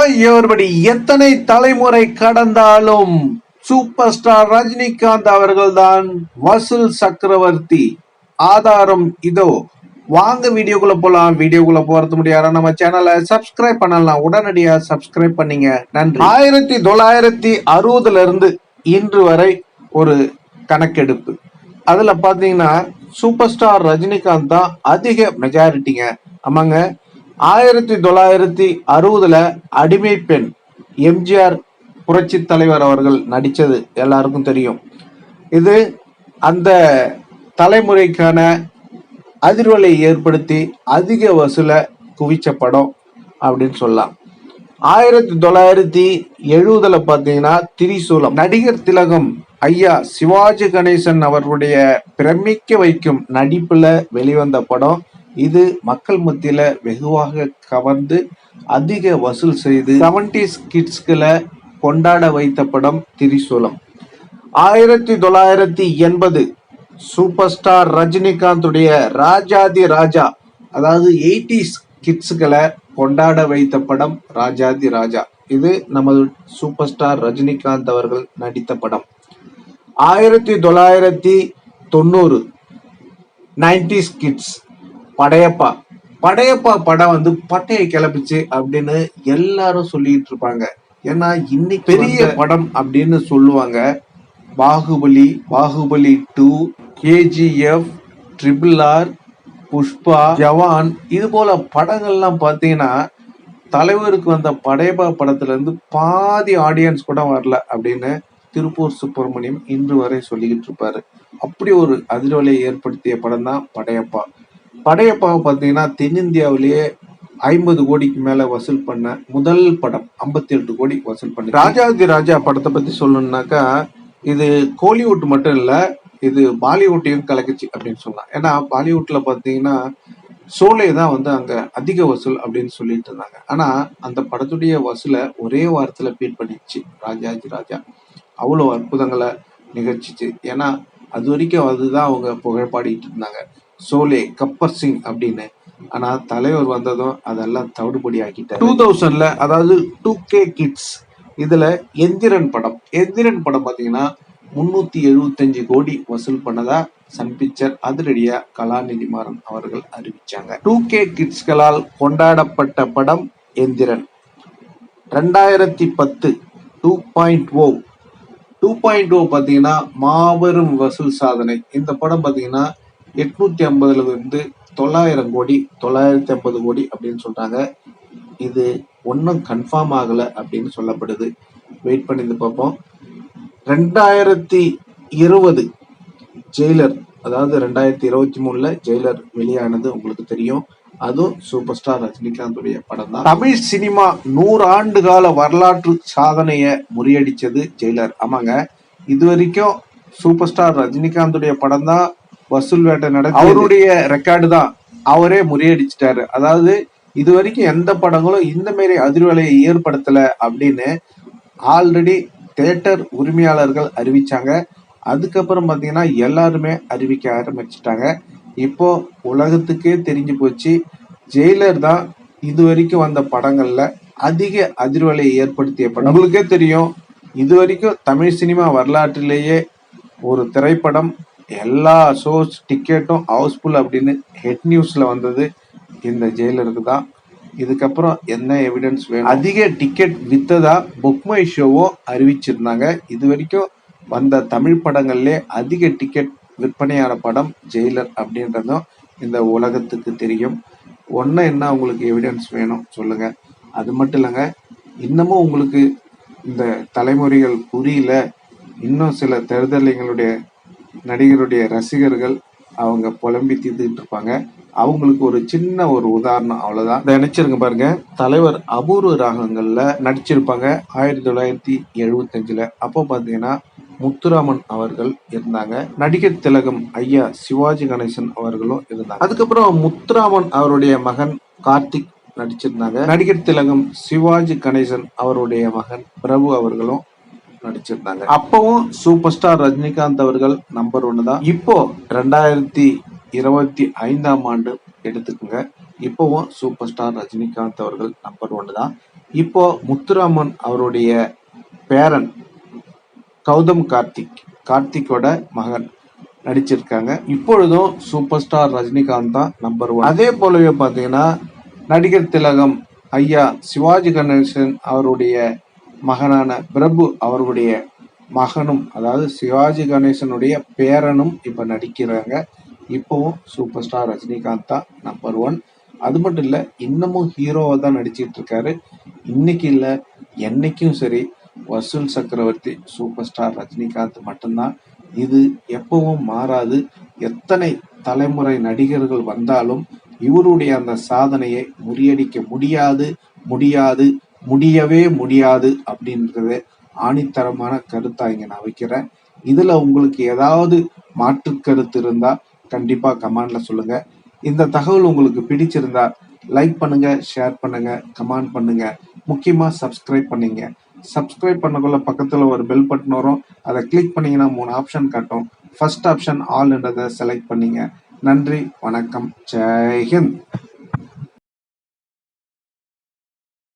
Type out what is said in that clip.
Everybody எத்தனை தலைமுறை கடந்தாலும் சூப்பர் ஸ்டார் ரஜினிகாந்த் அவர்கள்தான் வசூல் சக்கரவர்த்தி. ஆதாரம் இதோ. வாங்க வீடியோக்குள்ள போலாம். வீடியோக்குள்ள போறது முடியாத? நம்ம சேனலை சப்ஸ்கிரைப் பண்ணலாம். உடனடியா சப்ஸ்கிரைப் பண்ணீங்க. நன்றி. ஆயிரத்தி தொள்ளாயிரத்தி அறுபதுல இருந்து இன்று வரை ஒரு கணக்கெடுப்பு. அதுல பாத்தீங்கன்னா சூப்பர் ஸ்டார் ரஜினிகாந்த் தான் அதிக மெஜாரிட்டிங்க ஆமாங்க. ஆயிரத்தி தொள்ளாயிரத்தி அறுபதுல அடிமை பெண் எம்ஜிஆர் புரட்சி தலைவர் அவர்கள் நடித்தது எல்லாருக்கும் தெரியும். இது அந்த தலைமுறைக்கான அதிர்வலை ஏற்படுத்தி அதிக வசூலை குவிச்ச படம் அப்படின்னு சொல்லலாம். ஆயிரத்தி தொள்ளாயிரத்தி எழுபதுல பார்த்தீங்கன்னா திரிசூலம். நடிகர் திலகம் ஐயா சிவாஜி கணேசன் அவர்களுடைய பிரமிக்க வைக்கும் நடிப்புல வெளிவந்த படம். இது மக்கள் மத்தியில வெகுவாக கவர்ந்து அதிக வசூல் செய்து செவன்டிஸ் கிட்ஸ்களை கொண்டாட வைத்த படம் திரிசூலம். ஆயிரத்தி தொள்ளாயிரத்தி எண்பது சூப்பர் ஸ்டார் ரஜினிகாந்துடைய ராஜாதி ராஜா அதாவது எயிட்டிஸ் கிட்ஸுகளை கொண்டாட வைத்த படம் ராஜாதி ராஜா. இது நமது சூப்பர் ஸ்டார் ரஜினிகாந்த் அவர்கள் நடித்த படம். ஆயிரத்தி தொள்ளாயிரத்தி தொண்ணூறு நைன்டிஸ் கிட்ஸ் படையப்பா. படையப்பா படம் வந்து பட்டையை கிளப்பிச்சு அப்படின்னு எல்லாரும் சொல்லிட்டு இருப்பாங்க. ஏன்னா இன்னைக்கு பெரிய படம் அப்படின்னு சொல்லுவாங்க. Baahubali Baahubali two KGF triple R Pushpa Jawan. இது போல படங்கள்லாம் பார்த்தீங்கன்னா தலைவருக்கு வந்த படையப்பா படத்துல இருந்து பாதி ஆடியன்ஸ் கூட வரல அப்படின்னு திருப்பூர் சுப்பிரமணியம் இன்று வரை சொல்லிக்கிட்டு இருப்பாரு. அப்படி ஒரு அதிர்வலை ஏற்படுத்திய படம் தான் படையப்பா. படையப்பாவை பார்த்தீங்கன்னா தென்னிந்தியாவிலேயே ஐம்பது கோடிக்கு மேல வசூல் பண்ண முதல் படம் ஐம்பத்தி எட்டு கோடி வசூல் பண்ண. ராஜாதி ராஜா படத்தை பத்தி சொல்லணும்னாக்கா இது கோலிவுட் மட்டும் இல்ல இது பாலிவுட்டையும் கலக்குச்சு அப்படின்னு சொல்லலாம். ஏன்னா பாலிவுட்ல பாத்தீங்கன்னா சோலை தான் வந்து அங்க அதிக வசூல் அப்படின்னு சொல்லிட்டு இருந்தாங்க. ஆனா அந்த படத்துடைய வசூலை ஒரே வாரத்துல பீட் பண்ணிடுச்சு ராஜாஜி ராஜா. அவ்வளோ அற்புதங்களை நிகழ்ச்சிச்சு. ஏன்னா அது வரைக்கும் அதுதான் அவங்க புகழ் பாடிட்டு இருந்தாங்க. சோலே கப்பர் சிங் அப்படின்னு. ஆனா தலைவர் வந்ததும் அதெல்லாம் தவிடுபடி ஆக்கிட்டாரு டூ தௌசண்ட்ல அதாவது டூ கே கிட்ஸ் இதுல எந்திரன் படம். எந்திரன் படம் பாத்தீங்கன்னா முன்னூத்தி எழுபத்தஞ்சு கோடி வசூல் பண்ணதா சன் பிக்சர் அதிரடியா கலாநிதி மாறன் அவர்கள் அறிவிச்சாங்க. டூ கே கிட்ஸ்களால் கொண்டாடப்பட்ட படம் எந்திரன். ரெண்டாயிரத்தி பத்து two point O two point O பார்த்தீங்கன்னா மாபெரும் வசூல் சாதனை. இந்த படம் பார்த்தீங்கன்னா எட்நூத்தி ஐம்பதுல இருந்து தொள்ளாயிரம் கோடி தொள்ளாயிரத்தி ஐம்பது கோடி அப்படின்னு சொல்றாங்க. இது ஒன்றும் கன்ஃபார்ம் ஆகலை அப்படின்னு சொல்லப்படுது. வெயிட் பண்ணி பார்ப்போம். ரெண்டாயிரத்தி இருபது ஜெயிலர் அதாவது ரெண்டாயிரத்தி இருபத்தி மூணுல ஜெயிலர் வெளியானது உங்களுக்கு தெரியும். அதுவும் சூப்பர் ஸ்டார் ரஜினிகாந்துடைய படம் தான். தமிழ் சினிமா நூறு ஆண்டு கால வரலாற்று சாதனைய முறியடிச்சது ஜெயிலர். ஆமாங்க. இது வரைக்கும் சூப்பர் ஸ்டார் ரஜினிகாந்துடைய படம் தான். வசூல் வேட்டை நடத்தி அவருடைய ரெக்கார்டு தான் அவரே முறியடிச்சிட்டாரு. அதாவது இது வரைக்கும் எந்த படங்களும் இந்த மாரி அதிர்வலையை ஏற்படுத்தல அப்படின்னு ஆல்ரெடி தேட்டர் உரிமையாளர்கள் அறிவிச்சாங்க. அதுக்கப்புறம் பார்த்தீங்கன்னா எல்லாருமே அறிவிக்க ஆரம்பிச்சிட்டாங்க. இப்போ உலகத்துக்கே தெரிஞ்சு போச்சு. ஜெயிலர் தான் இது வரைக்கும் வந்த படங்கள்ல அதிக அதிர்வலையை ஏற்படுத்திய படம். உங்களுக்கே தெரியும் இது வரைக்கும் தமிழ் சினிமா வரலாற்றிலேயே ஒரு திரைப்படம் எல்லா ஷோஸ் டிக்கெட்டும் ஹவுஸ்ஃபுல் அப்படின்னு ஹெட் நியூஸ்ல வந்தது இந்த ஜெயிலருக்கு தான். இதுக்கப்புறம் என்ன எவிடன்ஸ் வேணும்? அதிக டிக்கெட் வித்ததா புக்மை ஷோவும் அறிவிச்சிருந்தாங்க. இது வரைக்கும் வந்த தமிழ் படங்கள்லே அதிக டிக்கெட் விற்பனையான படம் ஜெயிலர் அப்படின்றதும் இந்த உலகத்துக்கு தெரியும். ஒன்று என்ன உங்களுக்கு எவிடன்ஸ் வேணும் சொல்லுங்க. அது மட்டும் இல்லைங்க இன்னமும் உங்களுக்கு இந்த தலைமுறைகள் புரியல. இன்னும் சில தேர்தலைங்களுடைய நடிகருடைய ரசிகர்கள் அவங்க புலம்பி தீர்த்துக்கிட்டு இருப்பாங்க. அவங்களுக்கு ஒரு சின்ன ஒரு உதாரணம் அவ்வளவுதான். நினைச்சிருங்க பாருங்க. தலைவர் அபூர்வ ராகங்கள்ல நடிச்சிருப்பாங்க. ஆயிரத்தி தொள்ளாயிரத்தி எழுபத்தஞ்சுல அப்போ பாத்தீங்கன்னா முத்துராமன் அவர்கள் இருந்தாங்க. நடிகர் திலகம் ஐயா சிவாஜி கணேசன் அவர்களும் இருந்தாங்க. அதுக்கப்புறம் முத்துராமன் அவருடைய மகன் கார்த்திக் நடிச்சிருந்தாங்க. நடிகர் திலகம் சிவாஜி கணேசன் அவருடைய மகன் பிரபு அவர்களும் நடிச்சிருந்தாங்க. அப்பவும் சூப்பர் ஸ்டார் ரஜினிகாந்த் அவர்கள் நம்பர் ஒன்னு தான். இப்போ ரெண்டாயிரத்தி இருபத்தி ஐந்தாம் ஆண்டு எடுத்துக்கோங்க. இப்பவும் சூப்பர் ஸ்டார் ரஜினிகாந்த் அவர்கள் நம்பர் ஒன்னு தான். இப்போ முத்துராமன் அவருடைய பேரன் கௌதம் கார்த்திக் கார்த்திக்கோட மகன் நடிச்சிருக்காங்க. இப்பொழுதும் சூப்பர் ஸ்டார் ரஜினிகாந்த் தான் நம்பர் ஒன். அதே போலவே பார்த்தீங்கன்னா நடிகர் திலகம் ஐயா சிவாஜி கணேசன் அவருடைய மகனான பிரபு அவருடைய மகனும் அதாவது சிவாஜி கணேசனுடைய பேரனும் இப்போ நடிக்கிறாங்க. இப்போவும் சூப்பர் ஸ்டார் ரஜினிகாந்த் தான் நம்பர் ஒன் அது மட்டும் இல்லை இன்னமும் ஹீரோவாக தான் நடிச்சிட்டு இருக்காரு. இன்னைக்கு இல்லை என்னைக்கும் சரி வசூல் சக்கரவர்த்தி சூப்பர் ஸ்டார் ரஜினிகாந்த் மட்டும்தான். இது எப்பவும் மாறாது. எத்தனை தலைமுறை நடிகர்கள் வந்தாலும் இவருடைய அந்த சாதனையை முறியடிக்க முடியாது முடியாது. முடியவே முடியாது அப்படின்றத ஆணித்தரமான கருத்தா இங்க நான் வைக்கிறேன். இதுல உங்களுக்கு ஏதாவது மாற்று கருத்து இருந்தா கண்டிப்பா கமெண்ட்ல சொல்லுங்க. இந்த தகவல் உங்களுக்கு பிடிச்சிருந்தா லைக் பண்ணுங்க ஷேர் பண்ணுங்க கமெண்ட் பண்ணுங்க. முக்கியமா சப்ஸ்கிரைப் பண்ணீங்க. சப்ஸ்கிரைப் பண்ணக்குள்ள பக்கத்துல ஒரு பெல் பட்டன் வரும். அதை கிளிக் பண்ணீங்கன்னா மூணு ஆப்ஷன் காட்டும். ஃபர்ஸ்ட் ஆப்ஷன் ஆல்ன்றதை செலக்ட் பண்ணீங்க. நன்றி வணக்கம். ஜெய்ஹிந்த்